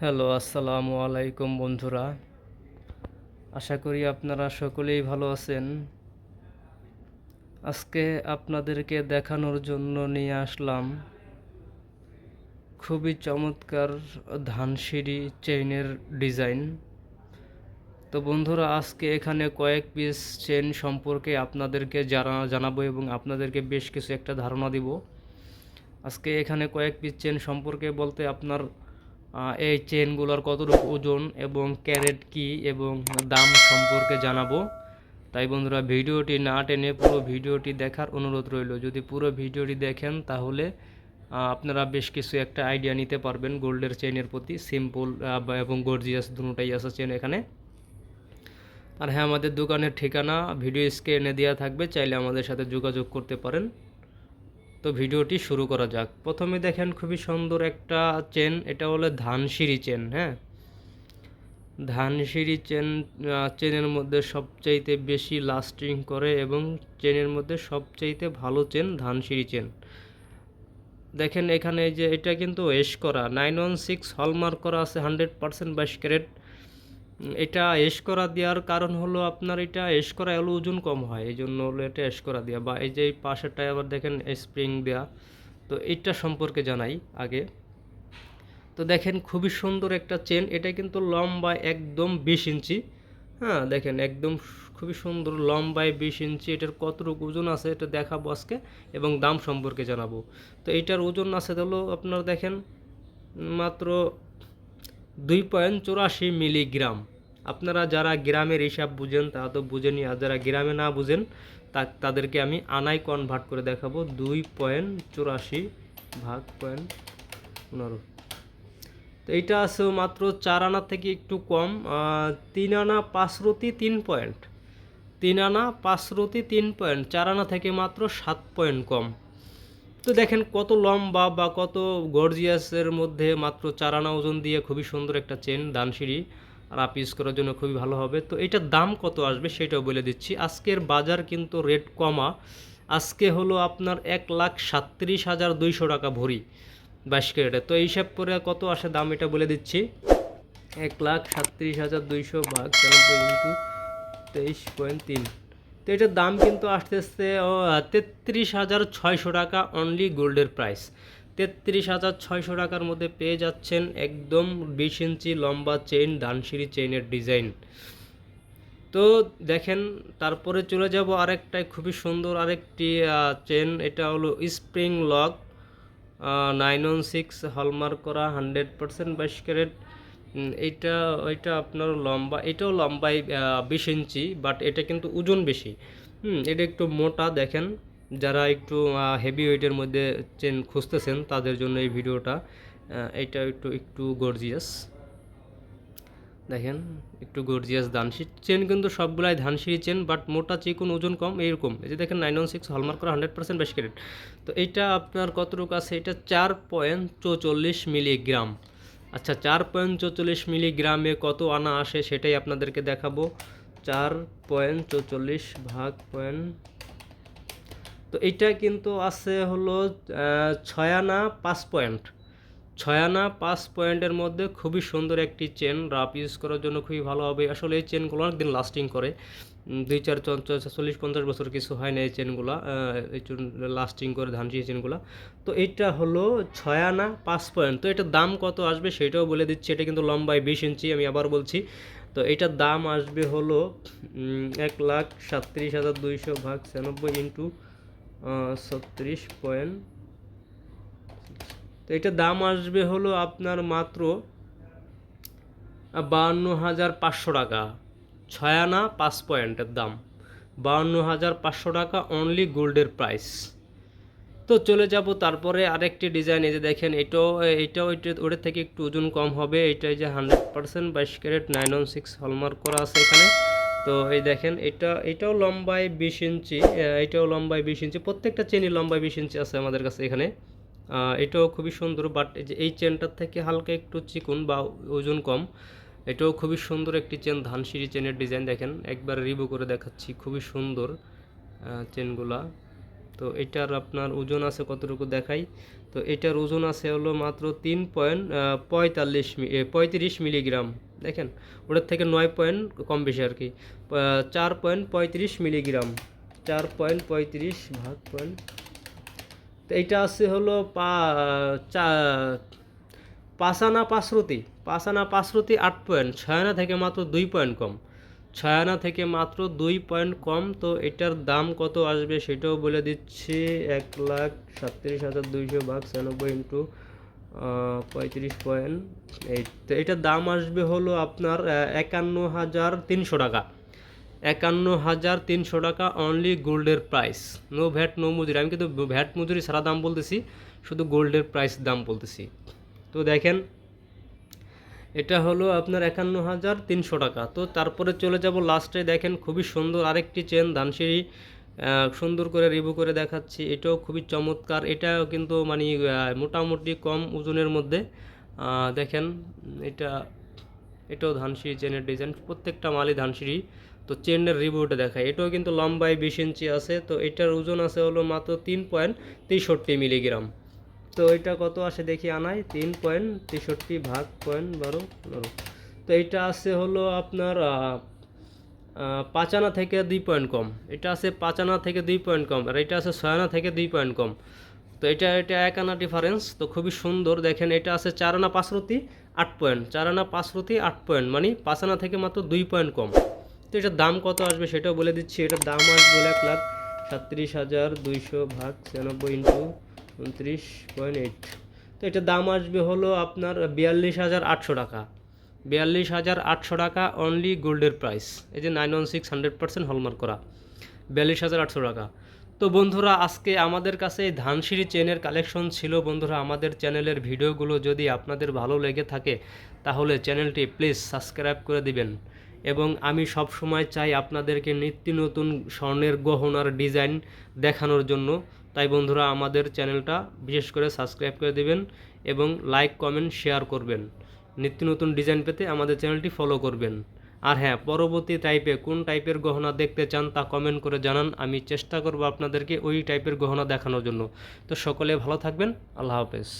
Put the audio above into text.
Hello, আসসালামু আলাইকুম বন্ধুরা। আশা করি আপনারা সকলেই ভালো আছেন। আজকে আপনাদেরকে দেখানোর জন্য নিয়ে আসলাম খুবই চমৎকার ধানসিঁড়ি চেইনের ডিজাইন। তো বন্ধুরা, আজকে এখানে কয়েক পিস চেন সম্পর্কে আপনাদেরকে জানা, জানাব এবং আপনাদেরকে বেশ কিছু একটা ধারণা দিব। আজকে এখানে কয়েক পিস চেন সম্পর্কে বলতে আপনার এই চেনগুলোর কতটুকু ওজন এবং ক্যারেট কি এবং দাম সম্পর্কে জানাব। তাই বন্ধুরা, ভিডিওটি না টেনে পুরো ভিডিওটি দেখার অনুরোধ রইল। যদি পুরো ভিডিওটি দেখেন, তাহলে আপনারা বেশ কিছু একটা আইডিয়া নিতে পারবেন গোল্ডের চেনের প্রতি। সিম্পল এবং গর্জিয়াস দুটোটাই আছে চেন এখানে। আর হ্যাঁ আমাদের দোকানের ঠিকানা, ভিডিও স্ক্রিনে দেওয়া থাকবে, চাইলে আমাদের সাথে যোগাযোগ করতে পারেন। তো ভিডিওটি শুরু করা যাক। প্রথমে দেখেন খুবই সুন্দর একটা চেন, এটা হলো ধানসিঁড়ি চেন হ্যাঁ? ধানসিঁড়ি চেন চেনের মধ্যে সবচাইতে বেশি লাস্টিং করে এবং চেনের মধ্যে সবচাইতে ভালো চেন ধানসিঁড়ি চেন। দেখেন এখানে যে এটা কিন্তু এস করা নাইন ওয়ান সিক্স হলমার্ক করা আছে হান্ড্রেড পার্সেন্ট বাইশ ক্যারেট। এটা এস করা দেওয়ার কারণ হলো আপনার এটা এস করা হলো ওজন কম হয়, এই জন্য হলো এটা এস করা দেওয়া। বা এই যে পাশেরটায় আবার দেখেন স্প্রিং দেওয়া, তো এইটা সম্পর্কে জানাই আগে। তো দেখেন খুবই সুন্দর একটা চেন এটা কিন্তু লম্বায় একদম বিশ ইঞ্চি। হ্যাঁ দেখেন একদম খুবই সুন্দর লম্বায় বিশ ইঞ্চি, এটার কতটুকু ওজন আছে এটা দেখাবো আজকে এবং দাম সম্পর্কে জানাব। তো এটার ওজন আছে হলো আপনার দেখেন মাত্র দুই পয়েন্ট চুরাশি মিলিগ্রাম। আপনারা যারা গ্রামের হিসাব বুঝেন, তারা তো বুঝেনি আর যারা গ্রামে না বুঝেন, তা, তাদেরকে আমি আনায় কনভার্ট করে দেখাবো। দুই পয়েন্ট চুরাশি ভাগ পয়েন্ট পনেরো। তো এইটা আছে মাত্র চার আনা থেকে একটু কম। তিন আনা পাঁচ রতি তিন পয়েন্ট। তিন আনা পাঁচ রতি তিন পয়েন্ট। চার আনা থেকে মাত্র সাত পয়েন্ট কম। তো দেখেন কত লম্বা বা কত গর্জিয়াসের মধ্যে মাত্র চার আনা ওজন দিয়ে খুবই সুন্দর একটা চেন দানসিঁড়ি আর ইউজ করার জন্য খুবই ভালো হবে। তো এটার দাম কত আসবে সেটাও বলে দিচ্ছি। আজকের বাজার কিন্তু রেট কমা। আজকে হলো আপনার এক লাখ সাতত্রিশ হাজার দুইশো টাকা ভরি বাইশ ক্যারেটে। তো এই হিসাব করে কত আসে দাম এটা বলে দিচ্ছি। এক লাখ সাতত্রিশ হাজার দুইশো চানব্বই ইন্টু তেইশ পয়েন্ট তিন। তো এটার দাম কিন্তু আসতে আসতেছে তেত্রিশ হাজার ছয়শো টাকা অনলি গোল্ডের প্রাইস তেত্রিশ হাজার ছয়শো টাকার মধ্যে পেয়ে যাচ্ছেন একদম বিশ ইঞ্চি লম্বা চেইন দানসিঁড়ি চেইনের ডিজাইন তো দেখেন, তারপরে চলে যাব আরেকটাই খুবই সুন্দর আরেকটি চেন এটা হলো spring lock nine one six hallmark করা হান্ড্রেড পার্সেন্ট বাইশ ক্যারেট। এইটা ওইটা আপনার লম্বা, এটাও লম্বাই বিশ ইঞ্চি বাট এটা কিন্তু ওজন বেশি। হুম, এটা একটু মোটা দেখেন। যারা একটু হেভি ওয়েটের মধ্যে চেন খুঁজতেছেন, তাদের জন্য এই ভিডিওটা এটা একটু একটু গর্জিয়াস দেখেন, একটু গর্জিয়াস ধানসিঁড়ি চেন কিন্তু সবগুলাই ধানসিঁড়ি চেন বাট মোটা চিকন, ওজন কম, এরকম। এই যে দেখেন নাইন ওয়ান সিক্স হলমার্ক করা হান্ড্রেড পার্সেন্ট বেশ ক্যারেট তো এইটা আপনার কতটুকু আছে? এটা চার পয়েন্ট চৌচল্লিশ মিলিগ্রাম আচ্ছা চার পয়েন্ট চৌচল্লিশ মিলিগ্রামে কত আনা আসে সেটাই আপনাদেরকে দেখাবো। চার পয়েন্ট চৌচল্লিশ ভাগ পয়েন্ট। তো এটা কিন্তু আছে হলো ছয় আনা, পাঁচ পয়েন্ট। ছয় আনা পাঁচ পয়েন্টের মধ্যে খুবই সুন্দর একটি চেন রাফ ইউজ করার জন্য খুবই ভালো হবে। আসলে এই চেনগুলো অনেকদিন লাস্টিং করে। দুই চার চল্লিশ পঞ্চাশ বছর কিছু হয় না এই চেনগুলো। এই লাস্টিং করে ধান ধানসি চেনগুলো। তো এইটা হলো ছয় আনা পাঁচ পয়েন্ট। তো এটার দাম কত আসবে সেটাও বলে দিচ্ছি। এটা কিন্তু লম্বায় বিশ ইঞ্চি, আমি আবার বলছি। তো এটার দাম আসবে হলো এক লাখ সাতত্রিশ হাজার দুইশো ভাগ ছিয়ানব্বই ইন্টু ছত্রিশ পয়েন্ট তো এটা দাম আসবে হলো আপনার মাত্র বাহান্ন হাজার পাঁচশো টাকা। ছয় আনা, পাঁচ পয়েন্টের দাম। বাহান্ন হাজার পাঁচশো টাকা অনলি গোল্ডের প্রাইস তো চলে যাব তারপরে আরেকটি ডিজাইন এই যে দেখেন, এটাও এটাও এটা ওটার থেকে একটু ওজন কম হবে। এটা যে হান্ড্রেড পার্সেন্ট বাইশ carat nine one six hallmark করা আছে এখানে। তো এই দেখেন, এটা, এটাও লম্বায় বিশ ইঞ্চি এটাও লম্বায় বিশ ইঞ্চি, প্রত্যেকটা চেনই লম্বায় বিশ ইঞ্চি আছে আমাদের কাছে এখানে। এটাও খুবই সুন্দর বাট এই চেনটার থেকে হালকা একটু চিকুন বা ওজন কম, এটাও খুবই সুন্দর একটি চেন ধানসিঁড়ি চেনের ডিজাইন দেখেন। একবার রিভিউ করে দেখাচ্ছি, খুবই সুন্দর চেনগুলা তো এটার আপনার ওজন আছে কতটুকু দেখাই? তো এটার ওজন আছে হলো মাত্র তিন পয়েন্ট পঁয়তাল্লিশ পঁয়ত্রিশ মিলিগ্রাম, দেখেন? ওটার থেকে নয় পয়েন্ট কম বেশি আর কি। চার পয়েন্ট পঁয়ত্রিশ মিলিগ্রাম, চার পয়েন্ট পঁয়ত্রিশ ভাগ পয়েন্ট তো এইটা আছে হলো পা, চা, পাসানা পাঁচরতি আট পয়েন্ট ছয়ানা থেকে মাত্র দুই পয়েন্ট কম। ছয়ানা থেকে মাত্র দুই পয়েন্ট কম, তো এটার দাম কত আসবে সেটাও বলে দিচ্ছি। এক লাখ সাতত্রিশ হাজার দুইশো ভাগ ছিয়ানব্বই ইন্টু পঁয়ত্রিশ পয়েন্ট এই, তো এটার দাম আসবে হলো আপনার একান্ন হাজার তিনশো টাকা। একান্ন হাজার তিনশো টাকা অনলি গোল্ডের প্রাইস নো ভ্যাট নো মজুরি। আমি কিন্তু ভ্যাট মজুরি সারা দাম বলতেছি, শুধু গোল্ডের প্রাইস দাম বলতেছি। তো দেখেন, এটা হলো আপনার একান্ন হাজার তিনশো টাকা। তো তারপরে চলে যাব লাস্টে দেখেন, খুবই সুন্দর আরেকটি চেন ধানসিঁড়ি সুন্দর করে রিভিউ করে দেখাচ্ছি। এটাও খুবই চমৎকার। এটাও কিন্তু মানে মোটামুটি কম ওজনের মধ্যে। দেখেন, এটা, এটাও ধানসিঁড়ি চেনের ডিজাইন প্রত্যেকটা মালই ধানসিঁড়ি। তো চেনের রিভিউটা দেখায়। এটাও কিন্তু লম্বায় বিশ ইঞ্চি আছে। তো এটার ওজন আছে হলো মাত্র তিন পয়েন্ট তেষট্টি মিলিগ্রাম। তো এটা কত আসে দেখি আনাই? তিন পয়েন্ট তেষট্টি ভাগ পয়েন্ট বারো পনেরো। তো এটা আছে হলো আপনার আহ, আহ, পাঁচ আনা থেকে দুই পয়েন্ট কম। এটা আছে পাঁচ আনা থেকে দুই পয়েন্ট কম আর এটা আছে ছয় আনা থেকে দুই পয়েন্ট কম। তো এটা এটা এক আনা ডিফারেন্স তো খুবই সুন্দর। দেখেন এটা আছে চার আনা পাঁচরতি আট পয়েন্ট। চার আনা পাঁচরতি আট পয়েন্ট। মানে পাঁচ আনা থেকে মাত্র দুই পয়েন্ট কম। তো এটার দাম কত আসবে সেটাও বলে দিচ্ছি। এটার দাম আসবে এক লাখ সাতত্রিশ হাজার দুইশো ভাগ ছিয়ানব্বই ইন্টু উনত্রিশ পয়েন্ট এইট। তো এটার দাম আসবে হলো আপনার বিয়াল্লিশ হাজার আটশো টাকা। বিয়াল্লিশ হাজার আটশো টাকা অনলি গোল্ডের প্রাইস এই যে nine one six hundred percent hallmark করা। বিয়াল্লিশ হাজার আটশো টাকা। তো বন্ধুরা, আজকে আমাদের কাছে এই ধানসিঁড়ি চেনের কালেকশন ছিল। বন্ধুরা, আমাদের চ্যানেলের ভিডিওগুলো যদি আপনাদের ভালো লেগে থাকে, তাহলে চ্যানেলটি প্লিজ সাবস্ক্রাইব করে দিবেন। এবং আমি সব সময় চাই আপনাদেরকে নিত্য নতুন স্বর্ণের গহনার ডিজাইন দেখানোর জন্য। তাই বন্ধুরা, আমাদের চ্যানেলটা বিশেষ করে সাবস্ক্রাইব করে দিবেন এবং লাইক, কমেন্ট, শেয়ার করবেন। নিত্য নতুন ডিজাইন পেতে আমাদের চ্যানেলটি ফলো করবেন। আর হ্যাঁ পরবর্তী টাইপে কোন টাইপের গহনা দেখতে চান তা কমেন্ট করে জানান। আমি চেষ্টা করব আপনাদেরকে ওই টাইপের গহনা দেখানোর জন্য। তো সকলে ভালো থাকবেন। আল্লাহ হাফেজ।